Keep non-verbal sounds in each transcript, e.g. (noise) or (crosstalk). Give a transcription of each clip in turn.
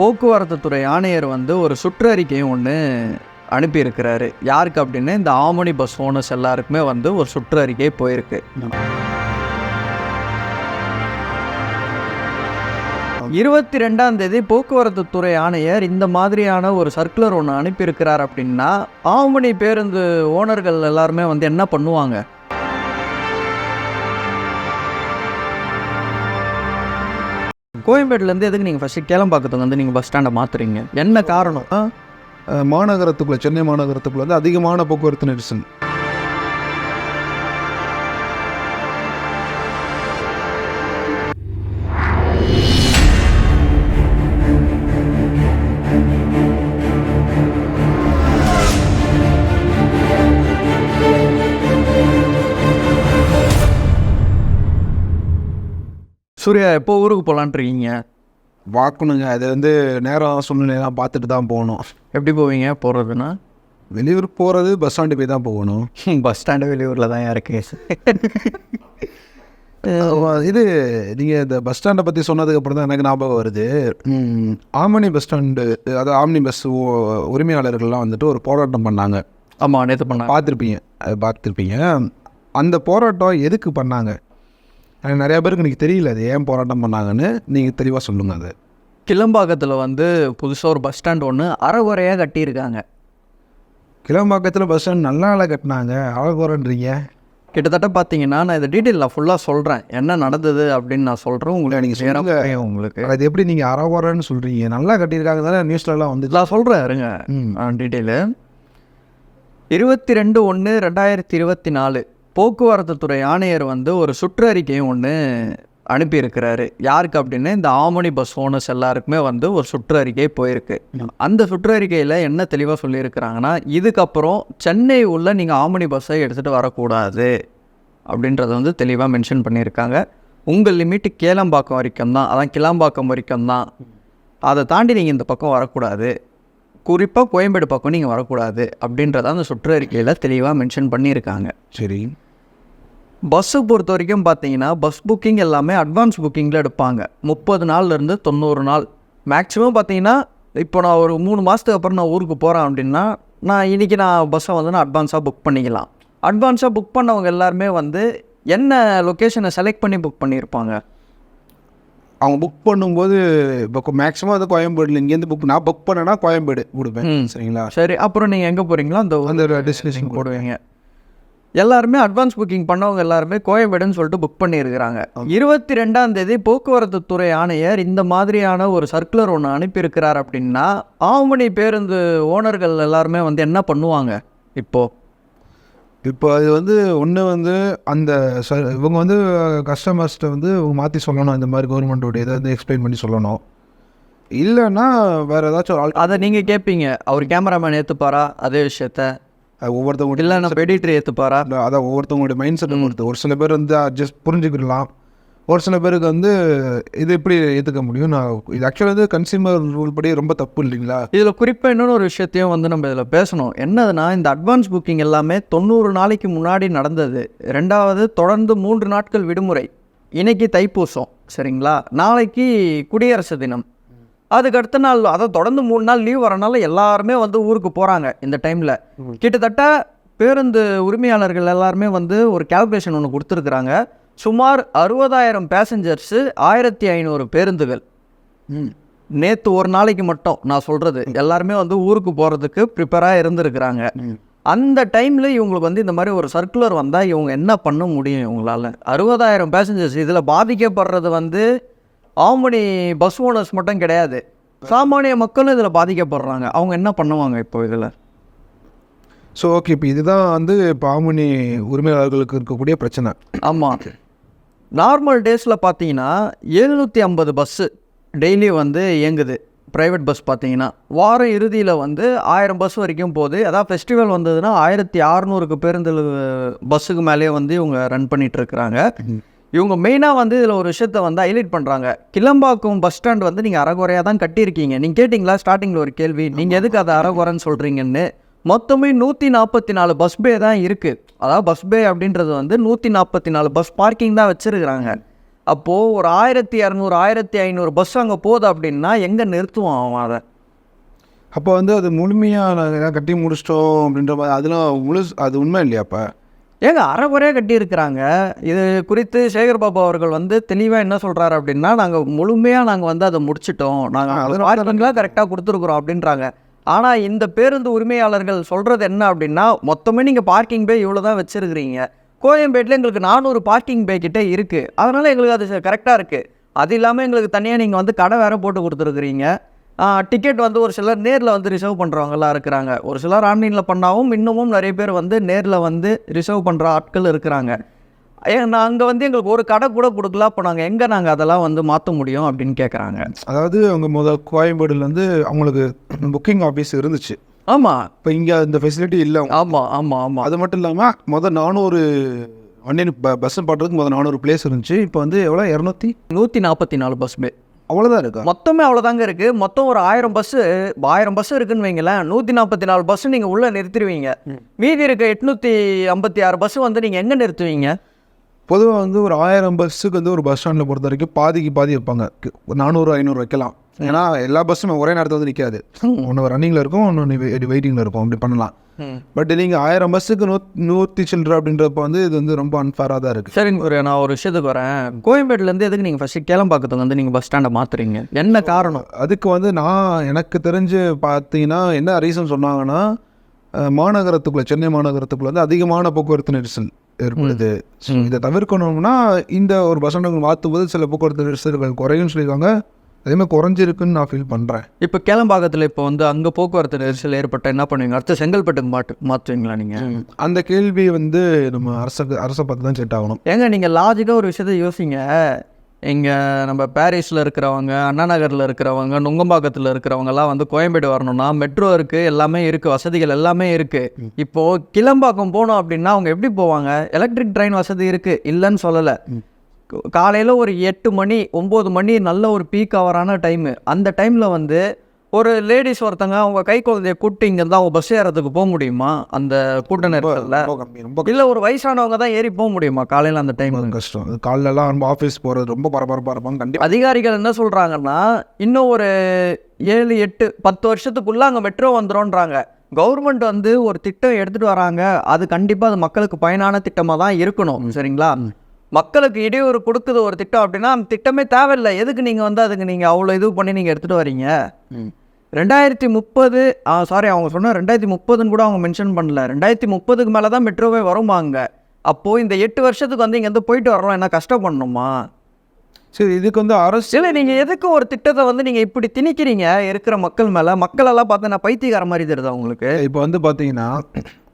போக்குவரத்து துறை ஆணையர் வந்து ஒரு சுற்றறிக்கையும் ஒன்று அனுப்பியிருக்கிறாரு. யாருக்கு அப்படின்னு இந்த ஆமணி பஸ் ஓனர்ஸ் எல்லாருக்குமே வந்து ஒரு சுற்றறிக்கை போயிருக்கு. இருபத்தி ரெண்டாம் தேதி போக்குவரத்து துறை ஆணையர் இந்த மாதிரியான ஒரு சர்க்குலர் ஒன்று அனுப்பியிருக்கிறார் அப்படின்னா ஆமணி பேருந்து ஓனர்கள் எல்லாருமே வந்து என்ன பண்ணுவாங்க? கோயம்பேட்டிலேருந்து எதுக்கு நீங்கள் ஃபஸ்ட்டு கேளம்பாக்கத்துக்கு வந்து நீங்கள் பஸ் ஸ்டாண்டை மாற்றுறீங்க என்ன காரணம்? மாநகரத்துக்குள்ளே சென்னை மாநகரத்துக்குள்ளே வந்து அதிகமான போக்குவரத்து நெரிசல். சூர்யா எப்போ ஊருக்கு போகலான்ட்டு இருக்கீங்க பார்க்கணுங்க. அது வந்து நேரம் சூழ்நிலையெல்லாம் பார்த்துட்டு தான் போகணும். எப்படி போவீங்க? போகிறதுனா வெளியூர் போகிறது பஸ் ஸ்டாண்டு போய் தான் போகணும். பஸ் ஸ்டாண்டு வெளியூரில் தான் இருக்கு (laughs) இது நீங்கள் இந்த பஸ் ஸ்டாண்டை பற்றி சொன்னதுக்கப்புறம் தான் எனக்கு ஞாபகம் வருது. ம், ஆமணி பஸ் ஸ்டாண்டு அதாவது ஆம்னி பஸ் உரிமையாளர்கள்லாம் வந்துட்டு ஒரு போராட்டம் பண்ணாங்க. ஆமாம் நேற்று பண்ண பார்த்துருப்பீங்க. அது பார்த்துருப்பீங்க. அந்த போராட்டம் எதுக்கு பண்ணாங்க? எனக்கு நிறையா பேருக்கு எனக்கு தெரியல அது ஏன் போராட்டம் பண்ணாங்கன்னு நீங்கள் தெளிவாக சொல்லுங்கள் அது. கிளம்பாக்கத்தில் வந்து புதுசாக ஒரு பஸ் ஸ்டாண்ட் ஒன்று அறகுறையாக கட்டியிருக்காங்க. கிளம்பாக்கத்தில் பஸ் ஸ்டாண்ட் நல்லா நல்லா கட்டினாங்க. அழகுறன்றீங்க கிட்டத்தட்ட பார்த்தீங்கன்னா நான் இதை டீட்டெயில் ஃபுல்லாக சொல்கிறேன் என்ன நடந்தது அப்படின்னு நான் சொல்கிறேன் உங்களுக்கு நீங்க நேரா சொல்லுங்க. புரியும் உங்களுக்கு. அது எப்படி நீங்கள் அறகுறன்னு சொல்கிறீங்க நல்லா கட்டியிருக்காங்க தானே நியூஸ்லலாம் வந்து நான் சொல்கிறேன் இருங்க. டீட்டெயிலு. இருபத்தி ரெண்டு ஒன்று ரெண்டாயிரத்தி இருபத்தி நாலு. போக்குவரத்து துறை ஆணையர் வந்து ஒரு சுற்றறிக்கையும் ஒன்று அனுப்பியிருக்கிறாரு. யாருக்கு அப்படின்னா இந்த ஆமணி பஸ் ஓனர்ஸ் எல்லாருக்குமே வந்து ஒரு சுற்றறிக்கை போயிருக்கு. அந்த சுற்றறிக்கையில் என்ன தெளிவாக சொல்லியிருக்கிறாங்கன்னா இதுக்கப்புறம் சென்னை உள்ள நீங்கள் ஆமணி பஸ்ஸை எடுத்துகிட்டு வரக்கூடாது அப்படின்றத வந்து தெளிவாக மென்ஷன் பண்ணியிருக்காங்க. உங்கள் லிமிட் கேளம்பாக்கம் வரைக்கும் தான் அதான் கிளாம்பாக்கம் வரைக்கும் தான். அதை தாண்டி நீங்கள் இந்த பக்கம் வரக்கூடாது. குறிப்பாக கோயம்பேடு பக்கம் நீங்கள் வரக்கூடாது அப்படின்றத அந்த சுற்றறிக்கையில் தெளிவாக மென்ஷன் பண்ணியிருக்காங்க. சரி. பஸ்ஸு பொறுத்த வரைக்கும் பார்த்தீங்கன்னா பஸ் புக்கிங் எல்லாமே அட்வான்ஸ் புக்கிங்கில் எடுப்பாங்க. முப்பது நாள்லேருந்து தொண்ணூறு நாள். மேக்ஸிமம் பார்த்தீங்கன்னா இப்போ நான் ஒரு மூணு மாதத்துக்கு அப்புறம் நான் ஊருக்கு போகிறேன் அப்படின்னா நான் இன்றைக்கி நான் பஸ்ஸை வந்து நான் அட்வான்ஸாக புக் பண்ணிக்கலாம். அட்வான்ஸாக புக் பண்ணவங்க எல்லாருமே வந்து என்ன லொக்கேஷனை செலக்ட் பண்ணி புக் பண்ணியிருப்பாங்க? அவங்க புக் பண்ணும்போது இப்போ மேக்ஸிமம் அது கோயம்பேடுல இங்கேருந்து புக் நான் புக் பண்ணேன்னா கோயம்பேடு ம். சரிங்களா? சரி அப்புறம் நீங்கள் எங்கே போகிறீங்களோ அந்த அந்த டெஸ்டினேஷன் போடுவீங்க. எல்லாருமே அட்வான்ஸ் புக்கிங் பண்ணவங்க எல்லாருமே கோயம்பேடுன்னு சொல்லிட்டு புக் பண்ணியிருக்கிறாங்க. இருபத்தி ரெண்டாம் தேதி போக்குவரத்து துறை ஆணையர் இந்த மாதிரியான ஒரு சர்க்குலர் ஒன்று அனுப்பியிருக்கிறார் அப்படின்னா ஆவணி பேருந்து ஓனர்கள் எல்லாருமே வந்து என்ன பண்ணுவாங்க? இப்போ? இப்போ அது வந்து ஒன்று வந்து அந்த ச இவங்க வந்து கஸ்டமர்ஸ்கிட்ட வந்து இவங்க மாற்றி சொல்லணும் இந்த மாதிரி கவர்மெண்ட்டோட இதை வந்து எக்ஸ்பிளைன் பண்ணி சொல்லணும். இல்லைன்னா வேறு ஏதாச்சும் ஆள் அதை நீங்கள் கேட்பீங்க அவர் கேமராமேன் ஏற்றுப்பாரா அதே விஷயத்த. ஒவ்வொருத்தவங்க இல்லை நம்ம எடிட்டர் ஏற்றுப்பாரா அதான் ஒவ்வொருத்தவங்களுடைய மைண்ட் செட்டை பொறுத்து. ஒரு சில பேர் வந்து அட்ஜஸ்ட் புரிஞ்சுக்கிடலாம். ஒரு சில பேருக்கு வந்து இது எப்படி ஏற்றுக்க முடியும்? நான் இது ஆக்சுவலாக வந்து கன்சியூமர் ரூல் படி ரொம்ப தப்பு இல்லைங்களா? இதில் குறிப்பாக இன்னொரு ஒரு விஷயத்தையும் வந்து நம்ம இதில் பேசணும். என்னதுன்னா இந்த அட்வான்ஸ் புக்கிங் எல்லாமே தொண்ணூறு நாளைக்கு முன்னாடி நடந்தது. ரெண்டாவது தொடர்ந்து மூன்று நாட்கள் விடுமுறை. இன்னைக்கு தைப்பூசம். சரிங்களா? நாளைக்கு குடியரசு தினம். அதுக்கு அடுத்த நாள் அதை தொடர்ந்து மூணு நாள் லீவ் வரனால எல்லாருமே வந்து ஊருக்கு போகிறாங்க இந்த டைமில் கிட்டத்தட்ட பேருந்து உரிமையாளர்கள் எல்லாருமே வந்து ஒரு கேல்குலேஷன் ஒன்று கொடுத்துருக்குறாங்க. சுமார் அறுபதாயிரம் பேசஞ்சர்ஸு ஆயிரத்தி ஐநூறு பேருந்துகள். ம். நேற்று ஒரு நாளைக்கு மட்டும் நான் சொல்கிறது எல்லாருமே வந்து ஊருக்கு போகிறதுக்கு ப்ரிப்பேராக இருந்திருக்கிறாங்க. அந்த டைமில் இவங்களுக்கு வந்து இந்த மாதிரி ஒரு சர்க்குலர் வந்தால் இவங்க என்ன பண்ண முடியும் இவங்களால? அறுபதாயிரம் பேசஞ்சர்ஸ் இதில் பாதிக்கப்படுறது வந்து ஆமணி பஸ் ஓனர்ஸ் மட்டும் கிடையாது. சாமானிய மக்களும் இதில் பாதிக்கப்படுறாங்க. அவங்க என்ன பண்ணுவாங்க இப்போ இதில்? ஸோ ஓகே இப்போ இதுதான் வந்து பாமுனி உரிமையாளர்களுக்கு இருக்கக்கூடிய பிரச்சனை. ஆமாம் நார்மல் டேஸில் பார்த்தீங்கன்னா எழுநூற்றி ஐம்பது பஸ்ஸு டெய்லி வந்து இயங்குது. ப்ரைவேட் பஸ் பார்த்தீங்கன்னா வாரம் இறுதியில் வந்து ஆயிரம் பஸ் வரைக்கும் போகுது. அதாவது ஃபெஸ்டிவல் வந்ததுன்னா ஆயிரத்தி அறநூறுக்கு பேருந்து பஸ்ஸுக்கு மேலேயே வந்து இவங்க ரன் பண்ணிட்டு இருக்கிறாங்க. இவங்க மெயினாக வந்து இதில் ஒரு விஷயத்த வந்து ஹைலைட் பண்ணுறாங்க கிளம்பாக்கம் பஸ் ஸ்டாண்ட் வந்து நீங்கள் அறகுறையாக தான் கட்டியிருக்கீங்க. நீங்கள் கேட்டிங்களா? ஸ்டார்டிங்கில் ஒரு கேள்வி. நீங்கள் எதுக்கு அதை அறகுறைன்னு சொல்கிறீங்கன்னு மொத்தமே நூற்றி நாற்பத்தி நாலு பஸ் பே தான் இருக்குது அதாவது பஸ் பே அப்படின்றது வந்து நூற்றி நாற்பத்தி நாலு பஸ் பார்க்கிங் தான் வச்சுருக்கிறாங்க. அப்போது ஒரு ஆயிரத்தி இரநூறு ஆயிரத்தி ஐநூறு பஸ் அங்கே போகுது அப்படின்னா எங்கே நிறுத்துவான் அவன் அதை? அப்போ வந்து அது முழுமையாக கட்டி முடிச்சிட்டோம் அப்படின்ற மாதிரி அதெல்லாம் முழு அது உண்மை இல்லையா அப்போ? ஏங்க அரைகுறையாக கட்டியிருக்கிறாங்க. இது குறித்து சேகர் பாபு அவர்கள் வந்து தெளிவாக என்ன சொல்கிறாரு அப்படின்னா நாங்கள் முழுமையாக நாங்கள் வந்து அதை முடிச்சிட்டோம். நாங்கள் பார்க்கிங்லாம் கரெக்டாக கொடுத்துருக்குறோம் அப்படின்றாங்க. ஆனால் இந்த பேருந்து உரிமையாளர்கள் சொல்கிறது என்ன அப்படின்னா மொத்தமே நீங்கள் பார்க்கிங் பே இவ்வளோ தான் வச்சுருக்கிறீங்க. கோயம்பேட்டில் எங்களுக்கு நானூறு பார்க்கிங் பே கிட்டே இருக்குது அதனால் எங்களுக்கு அது கரெக்டாக இருக்குது அது இல்லாமல் எங்களுக்கு தனியாக நீங்கள் வந்து கடை வேறு போட்டு கொடுத்துருக்குறீங்க. டிக்கெட் வந்து ஒரு சிலர் நேரில் வந்து ரிசர்வ் பண்ணுறவங்களாம் இருக்கிறாங்க. ஒரு சிலர் ஆன்லைனில் பண்ணாவும் இன்னமும் நிறைய பேர் வந்து நேரில் வந்து ரிசர்வ் பண்ணுற ஆட்கள் இருக்கிறாங்க. ஏ நாங்கள் வந்து எங்களுக்கு ஒரு கடை கூட கொடுக்கல அப்போ நாங்கள் எங்கே நாங்கள் அதெல்லாம் வந்து மாற்ற முடியும் அப்படின்னு கேட்குறாங்க அதாவது அவங்க முதல் கோயம்பேடுலேருந்து அவங்களுக்கு புக்கிங் ஆஃபீஸ் இருந்துச்சு. ஆமாம் இப்போ இங்கே அந்த ஃபெசிலிட்டி இல்லை. ஆமாம் ஆமாம் ஆமாம் அது மட்டும் இல்லாமல் முதல் நானூறு வண்டி ப பஸ் பாடுறதுக்கு முதல் நானூறு பிளேஸ் இருந்துச்சு. இப்போ வந்து எவ்வளோ இரநூத்தி? நூற்றி நாற்பத்தி நாலு பஸ் பே அவ்வளோதான் இருக்கா? மொத்தமே அவ்வளோதாங்க இருக்குது மொத்தம் ஒரு ஆயிரம் பஸ்ஸு ஆயிரம் பஸ் இருக்குன்னு வைங்களேன். நூற்றி நாற்பத்தி நாலு பஸ்ஸு நீங்கள் உள்ளே நிறுத்திடுவீங்க. மீதி இருக்க எட்நூற்றி ஐம்பத்தி ஆறு பஸ்ஸு வந்து நீங்கள் எங்கே நிறுத்துவீங்க? பொதுவாக வந்து ஒரு ஆயிரம் பஸ்ஸுக்கு வந்து ஒரு பஸ் ஸ்டாண்டில் பொறுத்த வரைக்கும் பாதிக்கு பாதி வைப்பாங்க. நானூறு ஐநூறு வைக்கலாம். ஏன்னா எல்லா பஸ்ஸுமே ஒரே நேரத்தில் வந்து நிற்காது ஒன்று ரன்னிங்கில் இருக்கும் ஒன்று வெயிட்டிங்கில் இருக்கும். அப்படி பண்ணலாம். பட் நீங்கள் ஆயிரம் பஸ்ஸுக்கு நூ நூற்றி சில்லற அப்படின்றப்ப வந்து இது வந்து ரொம்ப அன்ஃபேராக தான் இருக்குது சரிங்க ஒரு நான் ஒரு விஷயத்துக்கு வரேன். கோயம்பேட்டிலேருந்து எதுக்கு நீங்கள் ஃபஸ்ட்டு கேளம்பாக்கத்துக்கு வந்து நீங்கள் பஸ் ஸ்டாண்டை மாற்றுறீங்க என்ன காரணம்? அதுக்கு வந்து நான் எனக்கு தெரிஞ்சு பார்த்தீங்கன்னா என்ன ரீசன் சொன்னாங்கன்னா மாநகரத்துக்குள்ள சென்னை மாநகரத்துக்குள்ள வந்து அதிகமான போக்குவரத்து நெரிசல் ஏற்படுது. ஸோ இதை தவிர்க்கணும்னா இந்த ஒரு பஸ் ஸ்டாண்டுக்கு மாற்றும் போது சில போக்குவரத்து நெரிசல்கள் குறையும்னு சொல்லியிருக்காங்க. அதே மாதிரி குறைஞ்சிருக்குன்னு நான் ஃபீல் பண்ணுறேன் இப்போ கேளம்பாக்கத்தில் இப்போ வந்து அங்கே போக்குவரத்து நெரிசல் ஏற்பட்ட என்ன பண்ணுவீங்க? அடுத்து செங்கல்பட்டுக்கு மாட்டு மாற்றுவீங்களா நீங்கள் அந்த கேள்வி வந்து நம்ம அரசுக்கு அரசை பார்த்து தான் செட் ஆகணும். ஏங்க நீங்கள் லாஜிக்காக ஒரு விஷயத்த யோசிங்க. இங்கே நம்ம பாரிஸில் இருக்கிறவங்க அண்ணா நகரில் இருக்கிறவங்க நுங்கம்பாக்கத்தில் இருக்கிறவங்கலாம் வந்து கோயம்பேடு வரணும்னா மெட்ரோ இருக்குது எல்லாமே இருக்குது வசதிகள் எல்லாமே இருக்குது இப்போது கிளம்பாக்கம் போகணும் அப்படின்னா அவங்க எப்படி போவாங்க? எலக்ட்ரிக் ட்ரெயின் வசதி இருக்குது இல்லைன்னு சொல்லலை. காலையில் ஒரு எட்டு மணி ஒம்பது மணி நல்ல ஒரு பீக் ஹவரான டைமு அந்த டைமில் வந்து ஒரு லேடிஸ் ஒருத்தங்க அவங்க கை குழந்தைய கூப்பிட்டு இங்கேருந்து அவங்க பஸ் ஏறதுக்கு போக முடியுமா? அந்த கூட்ட ரொம்ப ரொம்ப இல்லை ஒரு வயசானவங்க தான் ஏறி போக முடியுமா காலையில் அந்த டைம் ரொம்ப கஷ்டம். அது காலைலலாம் நம்ம ஆஃபீஸ் போகிறது ரொம்ப பரபரப்பாக இருப்பாங்க கண்டிப்பாக அதிகாரிகள் என்ன சொல்கிறாங்கன்னா இன்னும் ஒரு ஏழு எட்டு பத்து வருஷத்துக்குள்ளே அங்கே மெட்ரோ வந்துரும்ன்றாங்க. கவர்மெண்ட் வந்து ஒரு திட்டம் எடுத்துகிட்டு வராங்க. அது கண்டிப்பாக அது மக்களுக்கு பயனான திட்டமாக தான் இருக்கணும். சரிங்களா? மக்களுக்கு இடையூறு கொடுக்குது ஒரு திட்டம் அப்படின்னா அந்த திட்டமே தேவையில்லை. எதுக்கு நீங்கள் வந்து அதுக்கு நீங்கள் அவ்வளோ இது பண்ணி நீங்கள் எடுத்துகிட்டு வரீங்க? ரெண்டாயிரத்தி முப்பது சாரி அவங்க சொன்ன ரெண்டாயிரத்தி முப்பதுன்னு கூட அவங்க மென்ஷன் பண்ணல. ரெண்டாயிரத்தி முப்பதுக்கு மேலே தான் மெட்ரோவே வருவாங்க அப்போது இந்த எட்டு வருஷத்துக்கு வந்து இங்கேருந்து போயிட்டு வரணும் என்ன கஷ்டப்படணுமா? சரி இதுக்கு வந்து அரசு இல்லை நீங்கள் எதுக்கு ஒரு திட்டத்தை வந்து நீங்கள் இப்படி திணிக்கிறீங்க? இருக்கிற மக்கள் மேலே. மக்களெல்லாம் பார்த்து நான் பைத்தியக்கார மாதிரி தெரியுதா உங்களுக்கு? இப்போ வந்து பார்த்தீங்கன்னா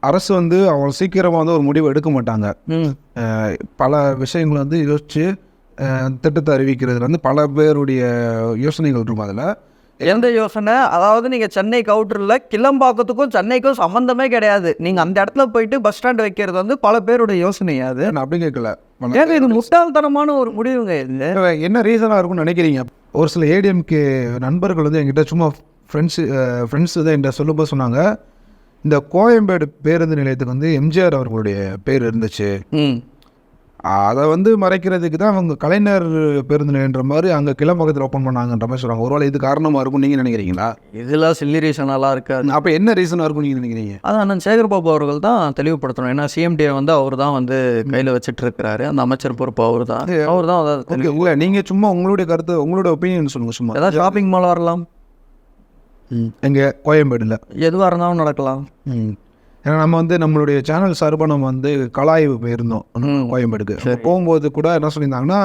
அரசு வந்து அவ்வளோ சீக்கிரமாக வந்து ஒரு முடிவு எடுக்க மாட்டாங்க. பல விஷயங்களை வந்து யோசித்து திட்டத்தை அறிவிக்கிறதுல வந்து பல பேருடைய யோசனைகள் இருக்கும் அதில். எந்த யோசனை? அதாவது நீங்கள் சென்னை கவுட்டரில் கிளம்பாக்கத்துக்கும் சென்னைக்கும் சம்மந்தமே கிடையாது. நீங்கள் அந்த இடத்துல போயிட்டு பஸ் ஸ்டாண்ட் வைக்கிறது வந்து பல பேருடைய யோசனையா அது. நான் அப்படி கேட்கல? ஏங்க இது முட்டாள்தனமான ஒரு முடிவுங்க இது. என்ன ரீசனாக இருக்கும்னு நினைக்கிறீங்க? ஒரு சில ஏடிஎம்கே நண்பர்கள் வந்து என்கிட்ட சும்மா ஃப்ரெண்ட்ஸு ஃப்ரெண்ட்ஸு தான் என்கிட்ட சொல்லும்போது சொன்னாங்க. இந்த கோயம்பேடு பேருந்து நிலையத்துக்கு வந்து எம்ஜிஆர் அவர்களுடைய பேர் இருந்துச்சு. அதை வந்து மறைக்கிறதுக்கு தான் அவங்க கலைஞர் பேருந்து நிலையன்ற மாதிரி அங்கே கிளம்பக்கத்தில் ஓப்பன் பண்ணாங்கன்ற மாதிரி சொல்கிறாங்க ஒருவேளை இது காரணமாக இருக்கும் நீங்கள் நினைக்கிறீங்களா? இதெல்லாம் சில்லி ரீசனெல்லாம் இருக்காது. அப்போ என்ன ரீசனாக இருக்கும் நீங்கள் நினைக்கிறீங்க? அதான் அண்ணன் சேகர்பாபு அவர்கள் தான் தெளிவுபடுத்தணும். ஏன்னா சிஎம்டியை வந்து அவர் தான் வந்து கையில் வச்சுட்டு இருக்கிறாரு அந்த அமைச்சர் பொறுப்பு அவர் தான். அவர் தான் அதாவது நீங்கள் சும்மா உங்களுடைய கருத்து உங்களோட ஒப்பீனியன் சொல்லுங்கள் சும்மா. ஏதாவது ஷாப்பிங் மால் வரலாம். எங்கே கோயம்பேடில். எதுவாக இருந்தாலும் நடக்கலாம். ஏன்னா நம்ம வந்து நம்மளுடைய சேனல் சார்பாக நம்ம வந்து கலாய்வு போயிருந்தோம் ம். கோயம்பேடுக்கு. போகும்போது கூட என்ன சொல்லியிருந்தாங்கன்னா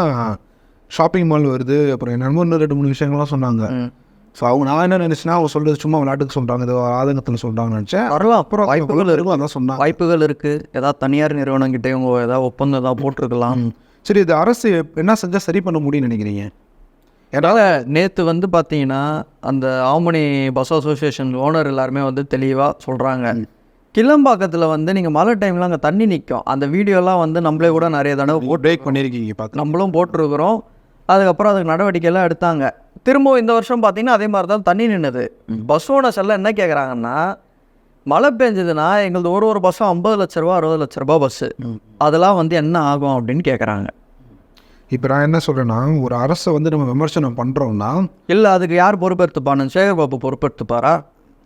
ஷாப்பிங் மால் வருது அப்புறம் என்னமோ இன்னும் ரெண்டு மூணு விஷயங்கள்லாம் சொன்னாங்க. ம். ஸோ அவங்க நான் என்ன நினச்சேன்னா அவங்க சொல்கிறது சும்மா விளையாட்டுக்கு சொல்கிறாங்க ஏதோ ஆதங்கத்தில் சொல்கிறாங்கன்னு நினச்சேன். வரலாம். அப்புறம் வாய்ப்புகள் இருக்கும் அதான் சொன்னாங்க. வாய்ப்புகள் இருக்குது ஏதாவது தனியார் நிறுவனம் கிட்ட இவங்க ஏதாவது ஒப்பந்தம் ஏதாவது போட்டிருக்கலாம். சரி இது அரசு என்ன செஞ்சால் சரி பண்ண முடியும்னு நினைக்கிறீங்க? அதனால் நேற்று வந்து பார்த்தீங்கன்னா அந்த ஆமணி பஸ் அசோசியேஷன் ஓனர் எல்லாருமே வந்து தெளிவாக சொல்கிறாங்க கிளம்பாக்கத்தில் வந்து நீங்கள் மழை டைமில் அங்கே தண்ணி நிற்கும் அந்த வீடியோலாம் வந்து நம்மளே கூட நிறைய தடவை பிரேக் பண்ணியிருக்கீங்க பார்த்து நம்மளும் போட்டிருக்கிறோம். அதுக்கப்புறம் அதுக்கு நடவடிக்கையெல்லாம் எடுத்தாங்க. திரும்பவும் இந்த வருஷம் பார்த்தீங்கன்னா அதே மாதிரி தான் தண்ணி நின்றுது பஸ் ஓனர்ஸ் எல்லாம் என்ன கேட்குறாங்கன்னா மழை பெஞ்சதுன்னா எங்களது ஒரு ஒரு பஸ்ஸும் ஐம்பது லட்ச ரூபா அறுபது லட்ச ரூபா பஸ்ஸு. அதெல்லாம் வந்து என்ன ஆகும் அப்படின்னு கேட்குறாங்க இப்போ நான் என்ன சொல்கிறேன்னா ஒரு அரசை வந்து நம்ம விமர்சனம் பண்ணுறோம்னா இல்லை அதுக்கு யார் பொறுப்பெடுத்துப்பானு சேகர் பாபு பொறுப்பெடுத்துப்பாரா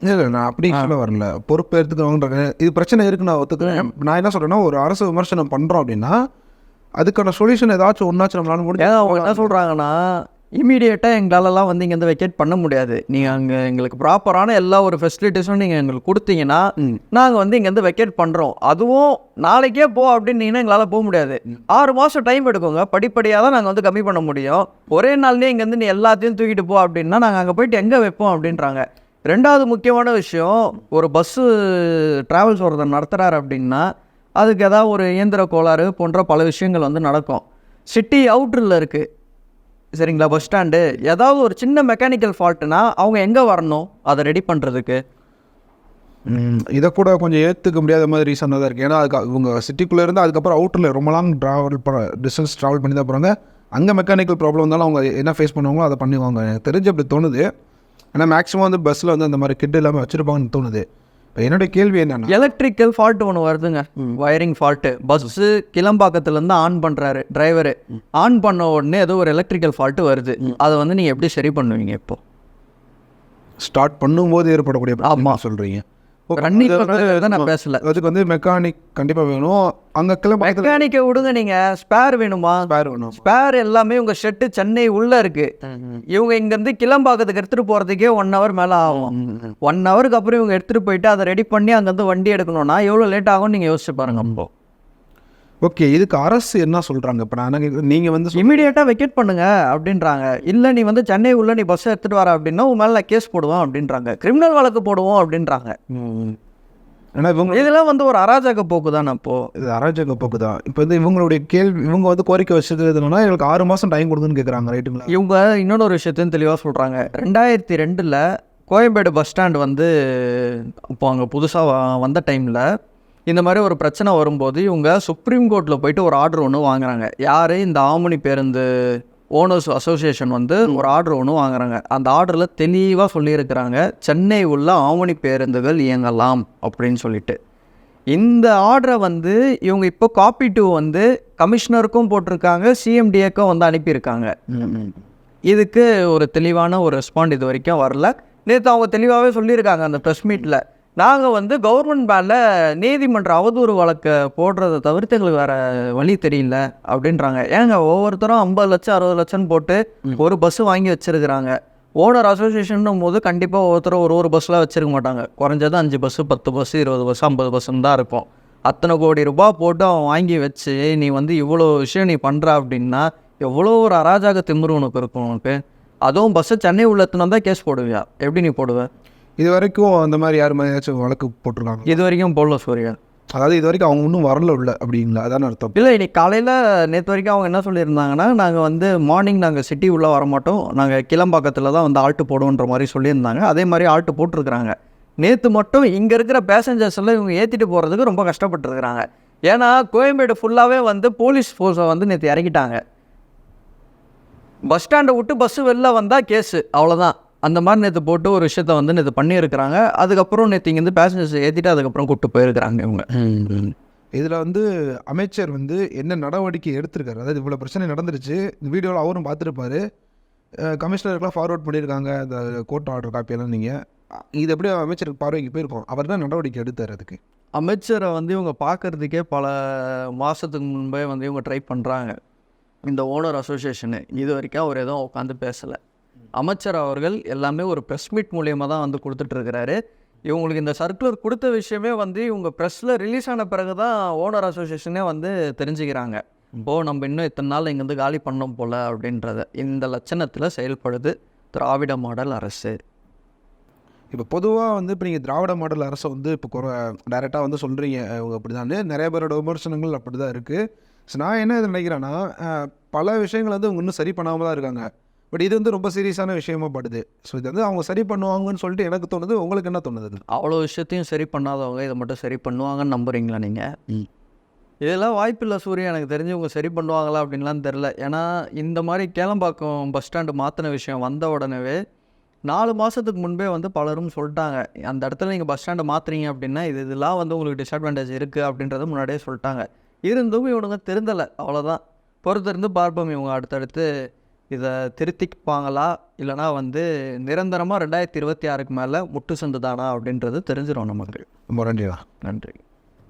இல்லை நான் அப்படி சொல்ல வரல. பொறுப்பு எடுத்துக்கிறவங்க இது பிரச்சனை இருக்கு நான் ஒத்துக்கிறேன். நான் என்ன சொல்கிறேன்னா ஒரு அரசு விமர்சனம் பண்ணுறோம் அப்படின்னா அதுக்கான சொல்யூஷன் ஏதாச்சும் ஒன்றாச்சும் நம்மளால முடியும் அவங்க என்ன சொல்கிறாங்கன்னா இமீடியட்டாக எங்களாலலாம் வந்து இங்கேருந்து வெக்கேட் பண்ண முடியாது. நீங்கள் அங்கே எங்களுக்கு ப்ராப்பரான எல்லா ஒரு ஃபெசிலிட்டிஸும் நீங்கள் எங்களுக்கு கொடுத்தீங்கன்னா நாங்கள் வந்து இங்கேருந்து வெக்கேட் பண்ணுறோம் அதுவும் நாளைக்கே போ அப்படின்னீங்கன்னா எங்களால் போக முடியாது. ஆறு மாதம் டைம் எடுக்குங்க. படிப்படியாக தான் நாங்கள் வந்து கம்மி பண்ண முடியும். ஒரே நாள்லேயே இங்கேருந்து நீ எல்லாத்தையும் தூக்கிட்டு போ அப்படின்னா நாங்கள் அங்கே போயிட்டு எங்கே வைப்போம் அப்படின்றாங்க. ரெண்டாவது முக்கியமான விஷயம் ஒரு பஸ்ஸு ட்ராவல்ஸ் ஒருத்தர் நடத்துகிறாரு அப்படின்னா அதுக்கு ஏதாவது ஒரு இயந்திர கோளாறு போன்ற பல விஷயங்கள் வந்து நடக்கும். சிட்டி அவுட்டரில் இருக்குது சரிங்களா பஸ் ஸ்டாண்டு ஏதாவது ஒரு சின்ன மெக்கானிக்கல் ஃபால்ட்டுனா அவங்க எங்கே வரணும்? அதை ரெடி பண்ணுறதுக்கு இதை கூட கொஞ்சம் ஏற்றுக்க முடியாத மாதிரி ரீசனாக தான் இருக்குது ஏன்னா அதுக்கு இவங்க சிட்டிக்குள்ளே இருந்து அதுக்கப்புறம் அவுட்டரில் ரொம்ப லாங் ட்ராவல் பண்ண டிஸ்டன்ஸ் ட்ராவல் பண்ணி தான் போகிறாங்க அங்கே மெக்கானிக்கல் ப்ராப்ளம் இருந்தாலும் அவங்க என்ன ஃபேஸ் பண்ணுவாங்களோ அதை பண்ணுவாங்க எனக்கு தெரிஞ்சு அப்படி தோணுது. ஏன்னா மேக்ஸிமம் வந்து பஸ்ஸில் வந்து அந்த மாதிரி கிட் இல்லாமல் வச்சுருப்பாங்கன்னு தோணுது. என்னோட கேள்வி என்னன்னா எலக்ட்ரிக்கல் ஃபால்ட் ஒன்று வருதுங்க. வயரிங் ஃபால்ட்டு பஸ்ஸு கிளம்பாக்கத்துலேருந்து ஆன் பண்ணுறாரு டிரைவரு ஆன் பண்ண உடனே ஏதோ ஒரு எலக்ட்ரிக்கல் ஃபால்ட்டு வருது. அதை வந்து நீங்கள் எப்படி சரி பண்ணுவீங்க இப்போ? ஸ்டார்ட் பண்ணும்போது ஏற்படக்கூடிய ஆமா. சொல்கிறீங்க நான் பேசல. அதுக்கு வந்து மெக்கானிக் கண்டிப்பாக வேணும். அங்கே கிளம்ப மெக்கானிக்கை விடுங்க நீங்கள் ஸ்பேர் வேணுமா? பேர் வேணும் ஸ்பேர் எல்லாமே உங்கள் ஷெட்டு சென்னை உள்ளே இருக்கு. இவங்க இங்கேருந்து கிளம்பாக்கத்துக்கு எடுத்துகிட்டு போகிறதுக்கே ஒன் ஹவர் மேலே ஆகும். ஒன் ஹவருக்கு அப்புறம் இவங்க எடுத்துகிட்டு போயிட்டு அதை ரெடி பண்ணி அங்கேருந்து வண்டி எடுக்கணும்னா எவ்வளோ லேட் ஆகும்னு நீங்கள் யோசிச்சு பாருங்க. அப்போ ஓகே இதுக்கு அரசு என்ன சொல்கிறாங்க இப்போ நான் நீங்கள் வந்து இமீடியட்டாக வெக்கேட் பண்ணுங்க அப்படின்றாங்க. இல்லை நீ வந்து சென்னை உள்ள நீ பஸ் எடுத்துகிட்டு வர அப்படின்னா உன் மேலே கேஸ் போடுவோம் அப்படின்றாங்க. கிரிமினல் வழக்கு போடுவோம் அப்படின்றாங்க. ஏன்னா இவங்க இதெல்லாம் வந்து ஒரு அராஜக போக்கு தானே அப்போ இது அராஜக போக்கு தான். இப்போ வந்து இவங்களுடைய கேள்வி இவங்க வந்து கோரிக்கை வச்சது எதுனா எங்களுக்கு ஆறு மாதம் டைம் கொடுங்கன்னு கேட்குறாங்க ரைட்டுங்களா இவங்க இன்னொரு ஒரு விஷயத்தையும் தெளிவாக சொல்கிறாங்க ரெண்டாயிரத்தி ரெண்டில் கோயம்பேடு பஸ் ஸ்டாண்ட் வந்து இப்போ அங்கே புதுசாக வந்த டைமில் இந்த மாதிரி ஒரு பிரச்சனை வரும்போது இவங்க சுப்ரீம் கோர்ட்டில் போயிட்டு ஒரு ஆர்டர் ஒன்று வாங்குறாங்க. யார்? இந்த ஆமணி பேருந்து ஓனர்ஸ் அசோசியேஷன் வந்து ஒரு ஆர்டர் ஒன்று வாங்குறாங்க. அந்த ஆர்டரில் தெளிவாக சொல்லியிருக்கிறாங்க சென்னை உள்ள ஆமணி பேருந்துகள் இயங்கலாம் அப்படின்னு சொல்லிட்டு. இந்த ஆர்டரை வந்து இவங்க இப்போ காப்பி டூ வந்து கமிஷனருக்கும் போட்டிருக்காங்க சிஎம்டிஏக்கும் வந்து அனுப்பியிருக்காங்க. இதுக்கு ஒரு தெளிவான ஒரு ரெஸ்பாண்ட் இது வரைக்கும் வரல. நேற்று அவங்க தெளிவாகவே சொல்லியிருக்காங்க அந்த ப்ரெஸ் மீட்டில் நாங்கள் வந்து கவர்மெண்ட் பேனில் நீதிமன்ற அவதூறு வழக்கை போடுறதை தவிர்த்து எங்களுக்கு வேறு வழி தெரியல அப்படின்றாங்க. ஏங்க ஒவ்வொருத்தரும் ஐம்பது லட்சம் அறுபது லட்சம் போட்டு ஒரு பஸ்ஸு வாங்கி வச்சிருக்கிறாங்க. ஓனர் அசோசியேஷன் போது கண்டிப்பாக ஒவ்வொருத்தரும் ஒரு ஒரு பஸ்ஸில் வச்சிருக்க மாட்டாங்க. குறைஞ்சது அஞ்சு பஸ்ஸு பத்து பஸ்ஸு இருபது பஸ்ஸு ஐம்பது பஸ்ஸுன்னு தான் இருக்கும். அத்தனை கோடி ரூபாய் போட்டு அவன் வாங்கி வச்சு நீ வந்து இவ்வளோ விஷயம் நீ பண்ணுற அப்படின்னா எவ்வளோ ஒரு அராஜக திமிரு உனக்கு இருக்கும் உனக்கு? அதுவும் பஸ்ஸை சென்னை உள்ளத்துனா தான் கேஸ் போடுவியா? எப்படி நீ போடுவ? இது வரைக்கும் அந்த மாதிரி யார் மாதிரியாச்சும் வழக்கு போட்டிருக்காங்க இது வரைக்கும் போடல சூர்யா. அதாவது இது வரைக்கும் அவங்க இன்னும் வரல உள்ள அப்படிங்களா? அதான் அர்த்தம். இல்லை இன்னைக்கு காலையில் நேற்று வரைக்கும் அவங்க என்ன சொல்லியிருந்தாங்கன்னா நாங்கள் வந்து மார்னிங் நாங்கள் சிட்டி உள்ளே வர மாட்டோம். நாங்கள் கிளம்பாக்கத்தில் தான் வந்து ஆல்ட்டு போடுவோன்ற மாதிரி சொல்லியிருந்தாங்க. அதே மாதிரி ஆல்ட்டு போட்டிருக்கிறாங்க. நேற்று மட்டும் இங்கே இருக்கிற பேசஞ்சர்ஸ் எல்லாம் இவங்க ஏற்றிட்டு போகிறதுக்கு ரொம்ப கஷ்டப்பட்டுருக்குறாங்க. ஏன்னா கோயம்பேடு ஃபுல்லாகவே வந்து போலீஸ் ஃபோர்ஸை வந்து நேற்று இறக்கிட்டாங்க. பஸ் ஸ்டாண்டை விட்டு பஸ்ஸு வெளில வந்தால் கேஸு அவ்வளோதான் அந்த மாதிரி நேற்று போட்டு ஒரு விஷயத்த வந்து நேற்று பண்ணியிருக்கிறாங்க. அதுக்கப்புறம் நேற்று இங்கேருந்து பேசஞ்சர்ஸ் ஏற்றிட்டு அதுக்கப்புறம் கூப்பிட்டு போயிருக்கிறாங்க இவங்க. இதில் வந்து அமைச்சர் வந்து என்ன நடவடிக்கை எடுத்திருக்காரு? அதாவது இவ்வளோ பிரச்சனை நடந்துருச்சு. இந்த வீடியோவில் அவரும் பார்த்துருப்பாரு. கமிஷனருக்குலாம் ஃபார்வர்ட் பண்ணியிருக்காங்க. இந்த கோர்ட் ஆர்டர் காப்பியெல்லாம் நீங்கள் இது எப்படி அமைச்சருக்கு பார்வைக்கு போயிருக்கோம். அவர் தான் நடவடிக்கை எடுத்தார் அதுக்கு. அமைச்சரை வந்து இவங்க பார்க்கறதுக்கே பல மாதத்துக்கு முன்பே வந்து இவங்க ட்ரை பண்ணுறாங்க இந்த ஓனர் அசோசியேஷனு இது வரைக்கும் அவர் எதுவும் உட்காந்து பேசலை. அமைச்சர் அவர்கள் எல்லாமே ஒரு ப்ரெஸ் மீட் மூலியமாக தான் வந்து கொடுத்துட்ருக்கிறாரு. இவங்களுக்கு இந்த சர்க்குலர் கொடுத்த விஷயமே வந்து இவங்க ப்ரெஸ்ஸில் ரிலீஸ் ஆன பிறகு தான் ஓனர் அசோசியேஷனே வந்து தெரிஞ்சுக்கிறாங்க. இப்போ நம்ம இன்னும் இத்தனை நாள் இங்கேருந்து காலி பண்ணோம் போல் அப்படின்றத. இந்த லட்சணத்தில் செயல்படுது திராவிட மாடல் அரசு. இப்போ பொதுவாக வந்து இப்போ நீங்கள் திராவிட மாடல் அரசை வந்து இப்போ குறை டைரெக்டாக வந்து சொல்கிறீங்க அப்படி தான் நிறைய பேரோட விமர்சனங்கள் அப்படி தான் இருக்குது ஸோ நான் என்ன இது நினைக்கிறேன்னா பல விஷயங்கள் வந்து அவங்க இன்னும் சரி பண்ணாமல் தான் இருக்காங்க. பட் இது வந்து ரொம்ப சீரியஸான விஷயமா படுது. ஸோ இது வந்து அவங்க சரி பண்ணுவாங்கன்னு சொல்லிட்டு எனக்கு தோணுது. உங்களுக்கு என்ன தோணுது? அவ்வளோ விஷயத்தையும் சரி பண்ணாதவங்க இதை மட்டும் சரி பண்ணுவாங்கன்னு நம்புறீங்களா நீங்கள் இதெல்லாம் வாய்ப்பில்லை சூர்யா. எனக்கு தெரிஞ்சு இவங்க சரி பண்ணுவாங்களா அப்படின்லாம் தெரில ஏன்னா இந்த மாதிரி கேளம்பாக்கம் பஸ் ஸ்டாண்டு மாற்றின விஷயம் வந்த உடனே நாலு மாதத்துக்கு முன்பே வந்து பலரும் சொல்லிட்டாங்க. அந்த இடத்துல நீங்கள் பஸ் ஸ்டாண்டை மாற்றுறீங்க அப்படின்னா இது இதெல்லாம் வந்து உங்களுக்கு டிஸ்அட்வான்டேஜ் இருக்குது அப்படின்றத முன்னாடியே சொல்லிட்டாங்க. இருந்தும் இவனுங்க திருந்தலை. அவ்வளோதான் பொறுத்திருந்து பார்ப்போம் இவங்க அடுத்தடுத்து. இதை திருத்திப்பாங்களா? இல்லைனா வந்து நிரந்தரமாக ரெண்டாயிரத்தி இருபத்தி ஆறுக்கு மேலே முட்டு சந்து தானா அப்படின்றது தெரிஞ்சிடும் நமக்கு ரொம்ப நன்றிண்ணா நன்றி.